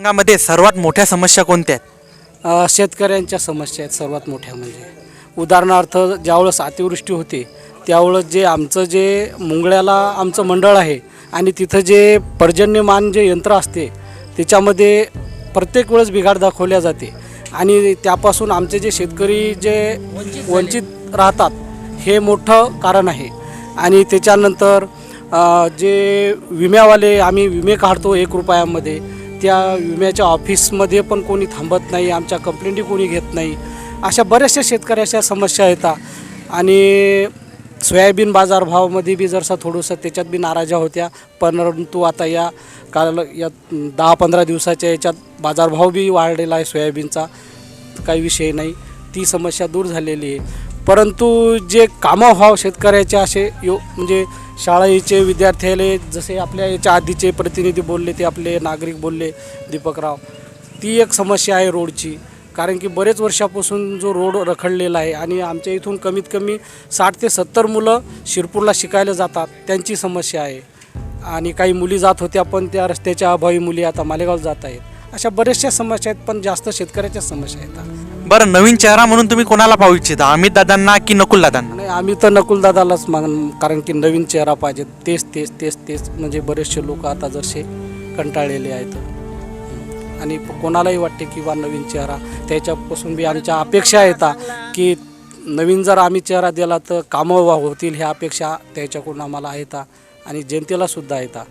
मध्ये सर्वात मोठ्या समस्या कोणत्या आहेत? शेतकऱ्यांच्या समस्या आहेत सर्वात मोठ्या म्हणजे. उदाहरणार्थ ज्यावेळेस अतिवृष्टी होते त्यावेळेस जे आमचं जे मुंगळ्याला आमचं मंडळ आहे आणि तिथं जे पर्जन्यमान जे यंत्र असते त्याच्यामध्ये प्रत्येक वेळेस बिघाड दाखवल्या जाते. आणि त्यापासून आमचे जे शेतकरी जे वंचित राहतात हे मोठं कारण आहे. आणि त्याच्यानंतर जे विम्यावाले आम्ही विमे काढतो एक रुपयामध्ये त्या विम्याच्या ऑफिसमध्ये पण कोणी थांबत नाही आमच्या कंप्लेंटी कोणी घेत नाही. अशा बऱ्याचशा शेतकऱ्याच्या समस्या येतात आणि सोयाबीन बाजारभावामध्ये बी जरसा थोडंसं त्याच्यात बी नाराजा होत्या. परंतु आता या काल या दहा पंधरा दिवसाच्या याच्यात बाजारभाव बी वाढलेला आहे सोयाबीनचा. काही विषय नाही. ती समस्या दूर झालेली आहे. परंतु जे कामं व्हाव शेतकऱ्याचे असे यो म्हणजे शाळेचे विद्यार्थ्याले जसे आपल्या याच्या आधीचे प्रतिनिधी बोलले ते आपले नागरिक बोलले दीपकराव ती एक समस्या आहे रोडची. कारण की बरेच वर्षापासून जो रोड रखडलेला आहे आणि आमच्या इथून कमीत कमी साठ ते सत्तर मुलं शिरपूरला शिकायला जातात त्यांची समस्या आहे. आणि काही मुली जात होत्या पण त्या रस्त्याच्या अभावी मुली आता मालेगाव जात आहेत. अशा बऱ्याचशा समस्या आहेत पण जास्त शेतकऱ्याच्या समस्या येतात बरं नवीन चेहरा म्हणून तुम्ही कोणाला पाहू इच्छिता? अमित दादांना की नकुल दादांना? नाही आम्ही तर नकुलदादालाच मान कारण की नवीन चेहरा पाहिजे. तेच तेच तेच तेच म्हणजे बरेचसे लोक आता जसे कंटाळलेले आहेत. आणि कोणालाही वाटते की बा नवीन चेहरा. त्याच्यापासून बी आमच्या अपेक्षा येतात की नवीन जर आम्ही चेहरा दिला तर कामं वा- होतील ह्या अपेक्षा त्याच्याकडून आम्हाला येतात आणि जनतेला सुद्धा येतात